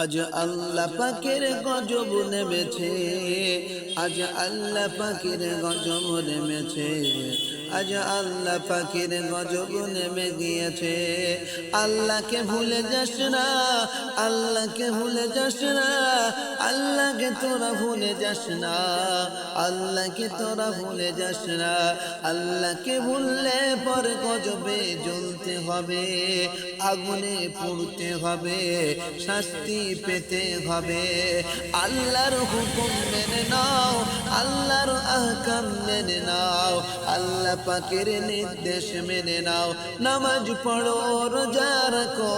আজ আল্লাহ পাকের গজব নেমেছে আজ আল্লাহ পাকের গজব নেমেছে। আজ আল্লাহ পাকের গজব নেমে গিয়েছে। আল্লাহকে ভুলে যাস না, আল্লাহকে ভুলে যাস না, আল্লাহকে তোরা ভুলে যাস না, আল্লাহকে তোরা ভুলে যাস না, আল্লাহকে ভুললে পরে গজবে জ্বলতে হবে, আগুনে পড়তে হবে, শাস্তি পেতে হবে। আল্লাহর হুকুম মেনে নাও, আল্লাহর আহকাম মেনে নাও, আল্লাহ পাকের নির্দেশ মেনে নাও। নামাজ পড়ো, রোজা রাখো,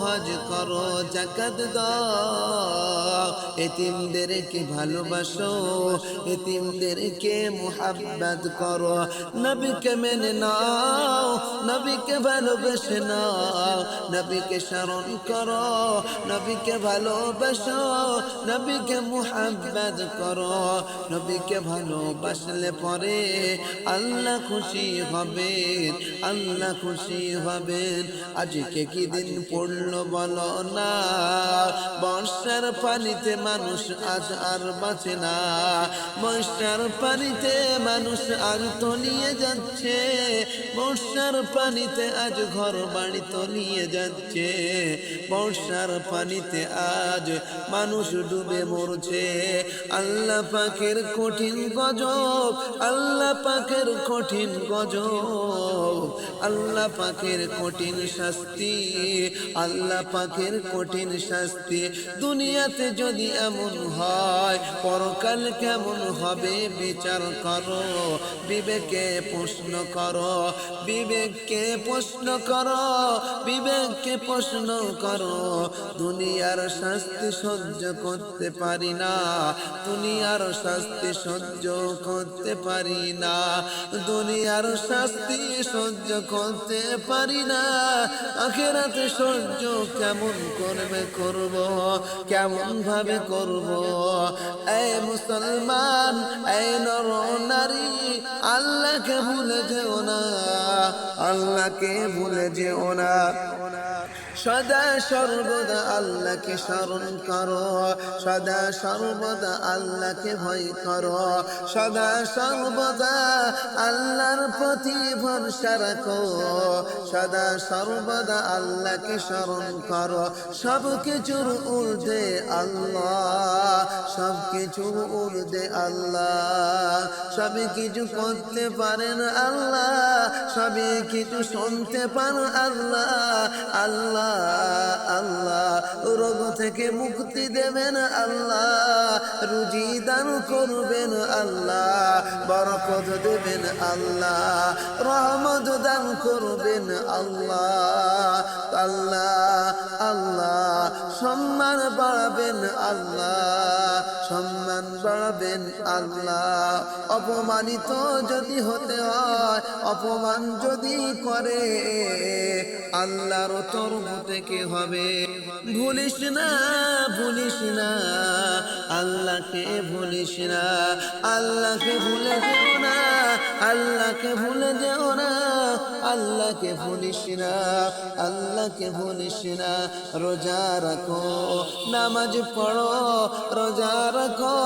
হজ করো জাকাত দাও। এতিমদেরকে ভালোবাসো, এতিমদেরকে মুহাব্বত করো। নবীকে মেনে নাও, নবীকে ভালোবেসে নাও। নবীকে স্মরণ করো, নবীকে ভালোবাসো, নবীকে মুহাব্বত করো। নবীকে ভালোবাসলে পরে আল্লাহ খুশি হবেন আল্লাহ খুশি হবেন। আজকে কি দিন পড়ল বলো না? বর্ষার পানিতে মানুষ আজ আর বাঁচে না। বর্ষার পানিতে মানুষ আর তলিয়ে যাচ্ছে। বর্ষার পানিতে আজ ঘর বাড়ি তলিয়ে যাচ্ছে। বর্ষার পানিতে আজ মানুষ ডুবে মরছে। আল্লাহ পাকের কঠিন গজব, আল্লাহ পাকের কঠিন গজব, আল্লাহ পাকের কঠিন শাস্তি, আল্লাহ পাকের কঠিন শাস্তি দুনিয়াতে যদি এমন হয় পরকাল কেমন হবে বিচার করো। বিবেকে প্রশ্ন করো, বিবেককে প্রশ্ন করো, বিবেককে প্রশ্ন করো, দুনিয়ার শাস্তি সহ্য করতে পারি না, দুনিয়ার শাস্তি সহ্য করতে পারি না, দুনিয়ার শাস্তি সহ্য করতে পারি না, আখেরাতে সহ্য কেমন করবে করব, কেমন ভাবে করব? এই মুসলমান, এ নর নারী আল্লাহকে ভুলে যেও না আল্লাহকে ভুলে যেও না। সদা সর্বদা আল্লাহকে স্মরণ করো, সদা সর্বদা আল্লাহকে ভয় করো, সদা সর্বদা আল্লাহর প্রতি ভরসা রাখো, সদা সর্বদা আল্লাহকে স্মরণ করো। সব কিছুর ঊর্ধ্বে আল্লাহ, সব কিছুর ঊর্ধ্বে আল্লাহ সবই কিছু করতে পারেন আল্লাহ, সবই কিছু শুনতে পারেন আল্লাহ আল্লাহ আল্লাহ। রোগ থেকে মুক্তি দেবেন আল্লাহ। রুজি দান করবেন আল্লাহ। বরকত দেবেন আল্লাহ। রহমত দান করবেন আল্লাহ। আল্লাহ আল্লাহ। সম্মান বাড়াবেন আল্লাহ। সম্মান বাড়াবেন আল্লাহ। অপমানিত যদি হতে হয়, অপমান যদি করে, আল্লাহর তরফ থেকে হবে? ভুলিস না ভুলিস না, আল্লাহকে ভুলিস না, আল্লাহকে ভুলে যেও না, আল্লাহকে ভুলে যেও না। আল্লাহকে ভুলিস না, আল্লাহকে ভুলিস না, রোজা রাখো, নামাজ পড়ো, রোজা রাখো,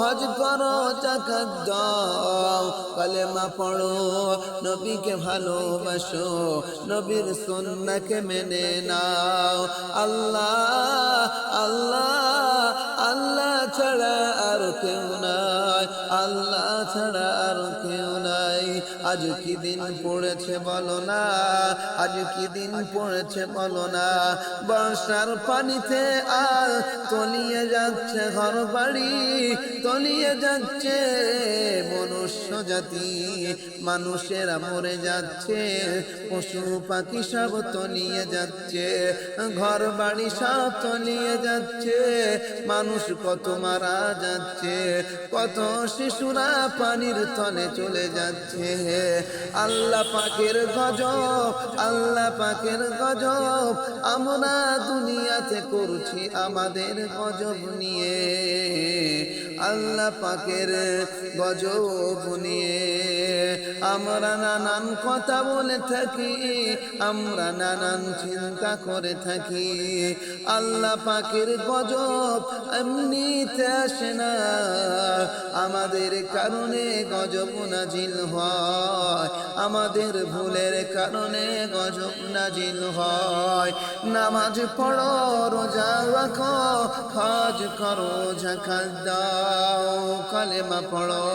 হজ করো, জাকাত দাও, কালেমা পড়ো, নবীকে ভালোবাসো, নবীর সুন্নাহকে মেনে নাও। আল্লাহ আল্লাহ আল্লাহ ছাড়া আর কেউ নাই, আল্লাহ ছাড়া আর কেউ আজ কি দিন পড়েছে বলো না? আজ কি দিন পড়েছে বলো না? বর্ষার পানিতে আর তলিয়ে যাচ্ছে ঘর বাড়ি, তলিয়ে যাচ্ছে মনুষ্য জাতি। মানুষেরা মরে যাচ্ছে, পশু পাখি সব তলিয়ে যাচ্ছে, ঘর বাড়ি সব তলিয়ে যাচ্ছে। মানুষ কত মারা যাচ্ছে, কত শিশুরা পানির তলে চলে যাচ্ছে। আল্লাহ পাকের গজব আল্লাহ পাকের গজব আমরা দুনিয়াতে করছি আমাদের গজব নিয়ে। আল্লাহ পাকের গজব নিয়ে। আমরা নানান কথা বলে থাকি, আমরা নানান চিন্তা করে থাকি। আল্লাহ পাকের গজব এমনিতে আসে না। আমাদের কারণে গজব নাজিল হয়। আমাদের ভুলের কারণে গজব নাজিল হয়। নামাজ পড়ো, রোজা রাখো কাজ করো জাকাত দাও। কালেমা পড়ো।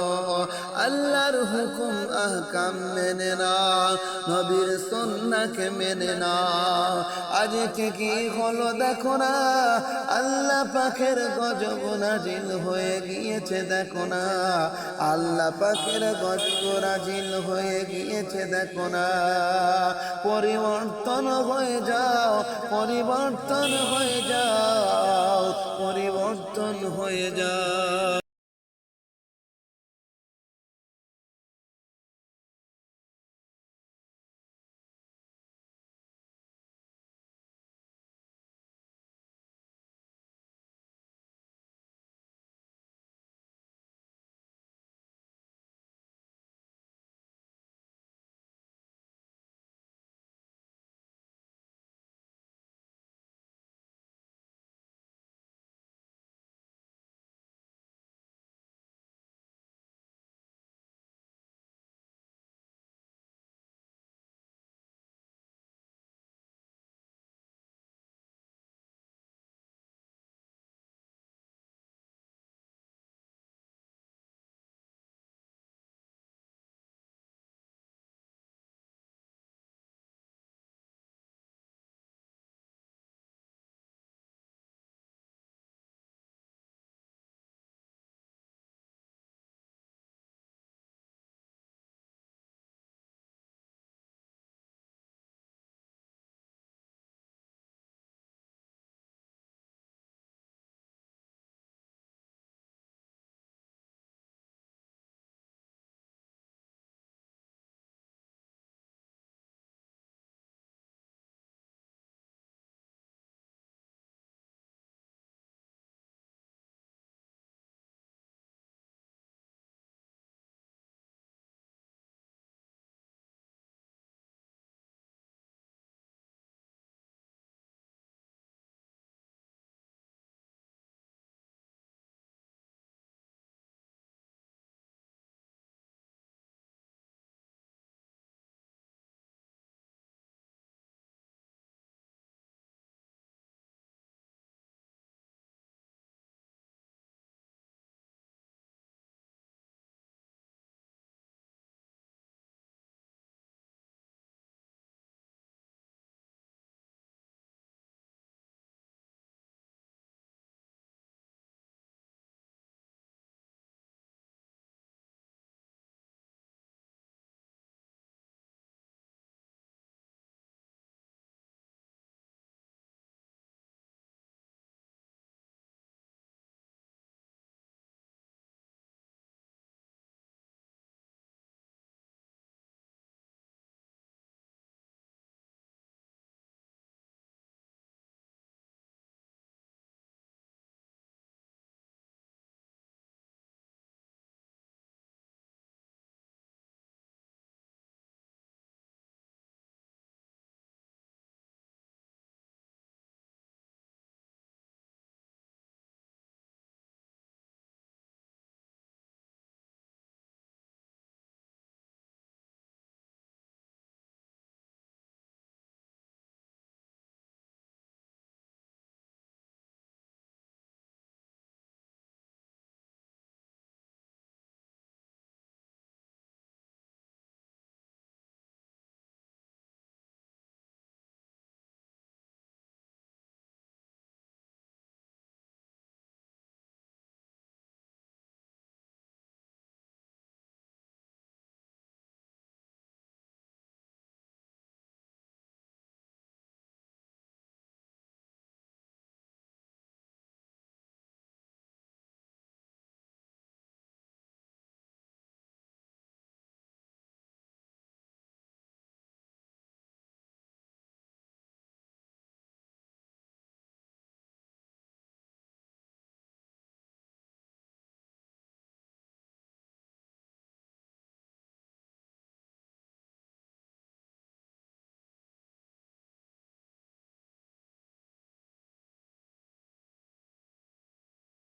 আল্লাহর হুকুম আহকাম মেনে নাও। নবীর সন্নাকে মেনে নাও। আজকে কি হলো দেখো না? আল্লাহ পাখের গজব নাজিল হয়ে গিয়েছে দেখো না। আল্লাহ পাখের গজব নাজিল হয়ে গিয়েছে দেখো না। পরিবর্তন হয়ে যাও, পরিবর্তন হয়ে যাও, পরিবর্তন হয়ে যাও।